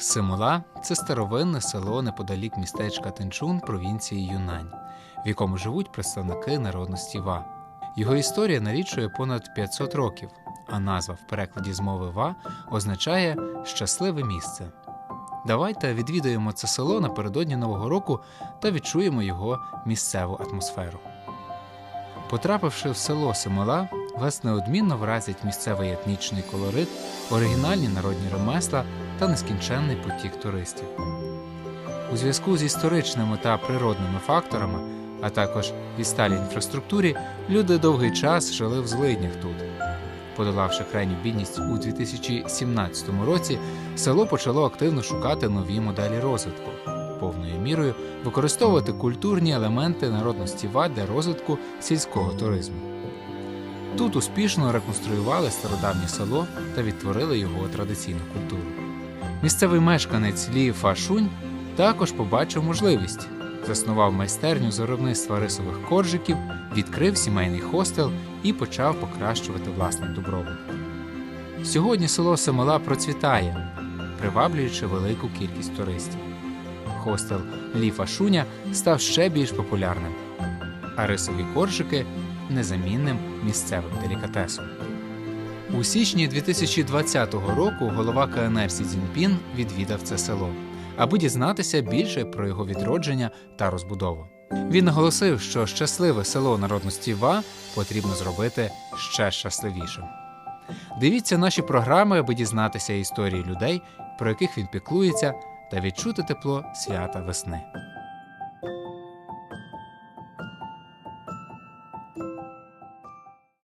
Симула це старовинне село неподалік містечка Тенчун провінції Юнань, в якому живуть представники народності Ва. Його історія налічує понад 500 років, а назва в перекладі з мови Ва означає щасливе місце. Давайте відвідаємо це село напередодні Нового року та відчуємо його місцеву атмосферу. Потрапивши в село Симола, вас неодмінно вразять місцевий етнічний колорит, оригінальні народні ремесла та нескінченний потік туристів. У зв'язку з історичними та природними факторами, а також відсталій інфраструктурі, люди довгий час жили в злиднях тут. Подолавши крайню бідність у 2017 році, село почало активно шукати нові моделі розвитку, повною мірою використовувати культурні елементи народності ва для розвитку сільського туризму. Тут успішно реконструювали стародавнє село та відтворили його традиційну культуру. Місцевий мешканець Лі Фашунь також побачив можливість, заснував майстерню з виробництва рисових коржиків, відкрив сімейний хостел і почав покращувати власний добробут. Сьогодні село Семела процвітає, приваблюючи велику кількість туристів. Хостел Лі Фашуня став ще більш популярним, а рисові коржики незамінним місцевим делікатесом. У січні 2020 року голова КНР Сі Цзіньпін відвідав це село, аби дізнатися більше про його відродження та розбудову. Він наголосив, що щасливе село народності Ва потрібно зробити ще щасливішим. Дивіться наші програми, аби дізнатися історії людей, про яких він піклується, та відчути тепло свята весни.